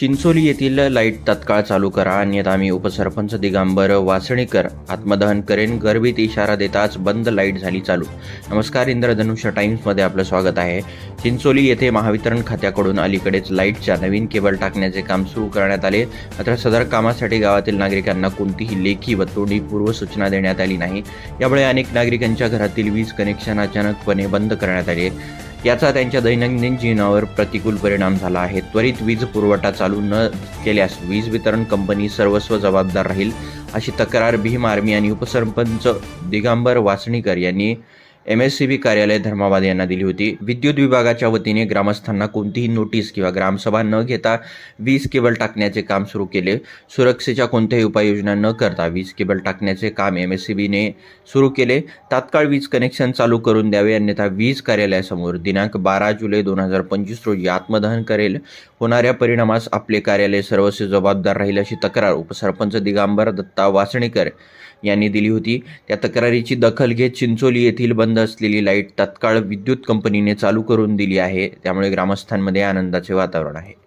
चिंचोली येथील लाइट तत्काळ चालू करा. अन्यथा आम्ही उपसरपंच दिगंबर वासणीकर आत्मदहन करेन. गर्भीत इशारा देताच बंद लाइट झाली चालू. नमस्कार इंद्रधनुष्य टाइम्समध्ये आपलं स्वागत आहे. चिंचोली येथे महावितरण खात्याकडून अलीकडेच लाईटच्या नवीन केबल टाकण्याचे काम सुरू करण्यात आले. मात्र सदर कामासाठी गावातील नागरिकांना कोणतीही लेखी व तोंडी पूर्वसूचना देण्यात आली नाही. यामुळे अनेक नागरिकांच्या घरातील वीज कनेक्शन अचानकपणे बंद करण्यात आले. याचा त्यांच्या दैनंदिन जीवनावर प्रतिकूल परिणाम झाला आहे. त्वरित वीज पुरवठा चालू न केल्यास वीज वितरण कंपनी सर्वस्व जबाबदार राहील अशी तक्रार भीम आर्मी आणि उपसरपंच दिगंबर वासणीकर यांनी एम एस सी बी कार्यालय धर्माबाद यांना दिली होती. विद्युत विभागाच्या वतीने ग्रामस्थांना कोणतीही नोटीस किंवा ग्रामसभा न घेता वीज केबल टाकण्याचे काम सुरू केले. सुरक्षेच्या कोणत्याही उपाययोजना न करता वीज केबल टाकण्याचे काम एम एस सी बीने सुरू केले. तात्काळ वीज कनेक्शन चालू करून द्यावे अन्यथा वीज कार्यालयासमोर दिनांक बारा जुलै दोन हजार पंचवीस रोजी आत्मदहन करेल. होणाऱ्या परिणामास आपले कार्यालय सर्वस्व जबाबदार राहील अशी तक्रार उपसरपंच दिगांबर दत्ता वासणेकर यांनी दिली होती. त्या तक्रारीची दखल घेत चिंचोली येथील बंद असलेली लाइट तत्काळ विद्युत कंपनीने चालू करून दिली आहे. त्यामुळे ग्रामस्थांमध्ये आनंदाचे वातावरण आहे.